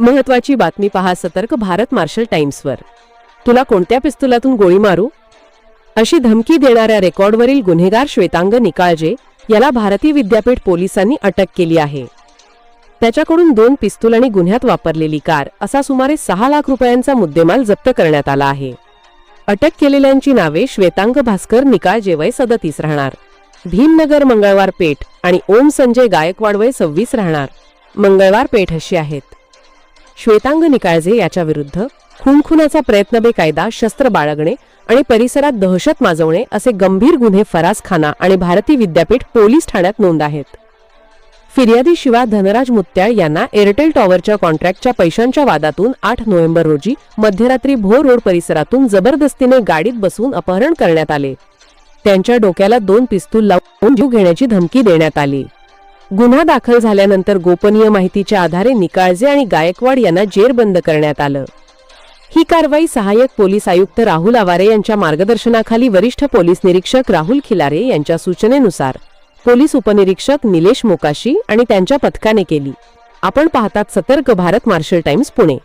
महत्वाची बातमी पहा सतर्क भारत मार्शल टाइम्सवर. तुला कोणत्या पिस्तुलातून गोळी मारू? अशी धमकी देणाऱ्या रेकॉर्डवरील गुन्हेगार श्वेतांग निकाळजे याला भारतीय विद्यापीठ पोलिसांनी अटक केली आहे. त्याच्याकडून दोन पिस्तूल आणि गुन्ह्यात वापरलेली कार असा सुमारे सहा लाख रुपयांचा मुद्देमाल जप्त करण्यात आला आहे. अटक केलेल्यांची नावे श्वेतांग भास्कर निकाळजे वय सदतीस राहणार. भीमनगर मंगळवार पेठ आणि ओम संजय गायकवाड वय सव्वीस राहणार. मंगळवार पेठ अशी आहेत. श्वेतांग निकाळजे याच्याविरुद्ध खूनखुनाचा प्रयत्न बेकायदा शस्त्र बाळगणे आणि परिसरात दहशत माजवणे असे गंभीर गुन्हे फराज खाना आणि भारतीय विद्यापीठ पोलीस ठाण्यात नोंद आहेत. फिर्यादी शिवा धनराज मुत्याळ यांना एअरटेल टॉवरच्या कॉन्ट्रॅक्टच्या पैशांच्या वादातून आठ नोव्हेंबर रोजी मध्यरात्री भोर रोड परिसरातून जबरदस्तीने गाडीत बसून अपहरण करण्यात आले. त्यांच्या डोक्याला दोन पिस्तूल लावून जीव घेण्याची धमकी देण्यात आली. गुन्हा दाखल झाल्यानंतर गोपनीय माहितीच्या आधारे निकाळजे आणि गायकवाड यांना जेरबंद करण्यात आलं. ही कारवाई सहाय्यक पोलीस आयुक्त राहुल आवारे यांच्या मार्गदर्शनाखाली वरिष्ठ पोलीस निरीक्षक राहुल खिलारे यांच्या सूचनेनुसार पोलीस उपनिरीक्षक निलेश मोकाशी आणि त्यांच्या पथकाने केली. आपण पाहतात सतर्क भारत मार्शल टाइम्स पुणे.